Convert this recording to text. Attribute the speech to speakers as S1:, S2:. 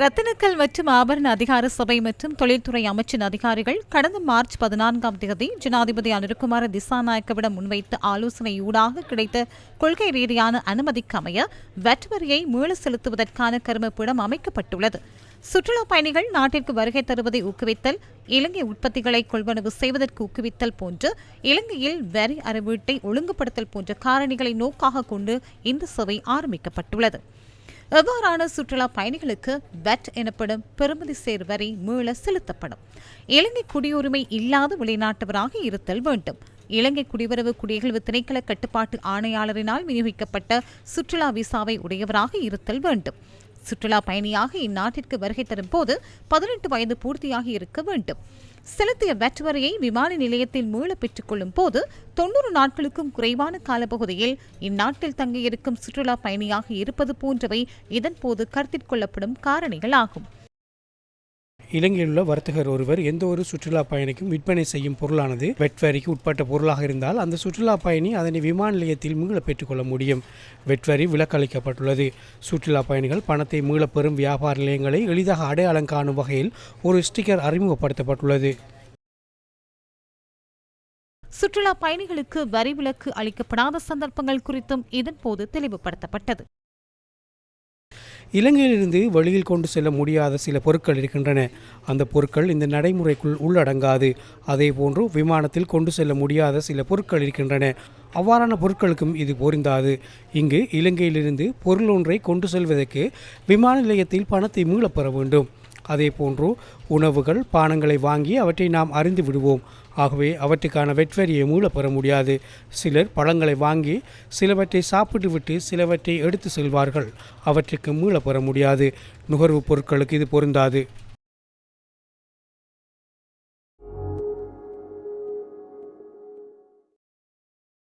S1: ரத்தினக்கல் மற்றும் ஆபரண அதிகார சபை மற்றும் தொழில்துறை அமைச்சின் அதிகாரிகள் கடந்த மார்ச் பதினான்காம் தேதி ஜனாதிபதி அனுருகுமார திசாநாயக்கவிடம் முன்வைத்த ஆலோசனையூடாக கிடைத்த கொள்கை ரீதியான அனுமதிக்கு அமைய வெட் வரியை மீள செலுத்துவதற்கான கருமப்பிடம் அமைக்கப்பட்டுள்ளது. சுற்றுலா பயணிகள் நாட்டிற்கு வருகை தருவதை ஊக்குவித்தல் இலங்கை உற்பத்திகளை கொள்வனவு செய்வதற்கு ஊக்குவித்தல் போன்று இலங்கையில் வரி அறிவீட்டை ஒழுங்குபடுத்தல் போன்ற காரணிகளை நோக்காக கொண்டு இந்த சபை ஆரம்பிக்கப்பட்டுள்ளது. எவ்வாறான சுற்றுலா பயணிகளுக்கு வெட் எனப்படும் பெறுமதி சேர் வரி மீள செலுத்தப்படும். இலங்கை குடியுரிமை இல்லாத வெளிநாட்டவராக இருத்தல் வேண்டும். இலங்கை குடிவரவு குடியகழ்வு திணைக்கள கட்டுப்பாட்டு ஆணையாளரினால் விநியோகிக்கப்பட்ட சுற்றுலா விசாவை உடையவராக இருத்தல் வேண்டும். சுற்றுலா பயணியாக இந்நாட்டிற்கு வருகை தரும் போது பதினெட்டு வயது பூர்த்தியாகி இருக்க வேண்டும். செலுத்திய வெட் வரியை விமான நிலையத்தில் மீள பெற்றுக் கொள்ளும் போது தொன்னூறு நாட்களுக்கும் குறைவான காலப்பகுதியில் இந்நாட்டில் தங்கியிருக்கும் சுற்றுலா பயணியாக இருப்பது போன்றவை இதன்போது கருத்தில் கொள்ளப்படும் காரணிகளாகும்.
S2: இலங்கையில் உள்ள வர்த்தகர் ஒருவர் எந்த ஒரு சுற்றுலா பயணிக்கும் விற்பனை செய்யும் பொருளானது வெட்வரிக்கு உட்பட்ட பொருளாக இருந்தால் அந்த சுற்றுலா பயணி அதனை விமான நிலையத்தில் மீள பெற்றுக்கொள்ள முடியும். வெட்வரி விலக்களிக்கப்பட்டுள்ளது. சுற்றுலா பயணிகள் பணத்தை மீளப்பெறும் வியாபார நிலையங்களை எளிதாக அடையாளம் காணும் வகையில் ஒரு ஸ்டிக்கர் அறிமுகப்படுத்தப்பட்டுள்ளது.
S1: சுற்றுலா பயணிகளுக்கு வரி விலக்கு அளிக்கப்படாத சந்தர்ப்பங்கள் குறித்தும் இதன்போது தெளிவுபடுத்தப்பட்டது.
S2: இலங்கையிலிருந்து வெளியில் கொண்டு செல்ல முடியாத சில பொருட்கள் இருக்கின்றன. அந்த பொருட்கள் இந்த நடைமுறைக்குள் உள்ளடங்காது. அதே போன்று விமானத்தில் கொண்டு செல்ல முடியாத சில பொருட்கள் இருக்கின்றன. அவ்வாறான பொருட்களுக்கும் இது பொருந்தாது. இங்கு இலங்கையிலிருந்து பொருள் ஒன்றை கொண்டு செல்வதற்கு விமான நிலையத்தில் பணத்தை மீளப்பெற வேண்டும். அதே போன்று உணவுகள் பானங்களை வாங்கி அவற்றை நாம் அறிந்து விடுவோம். ஆகவே அவற்றுக்கான வெட்வரியை மீளப் பெற முடியாது. சிலர் பழங்களை வாங்கி சிலவற்றை சாப்பிட்டுவிட்டு சிலவற்றை எடுத்து செல்வார்கள். அவற்றுக்கு மீளப் பெற முடியாது. நுகர்வுப் பொருட்களுக்கு இது பொருந்தாது.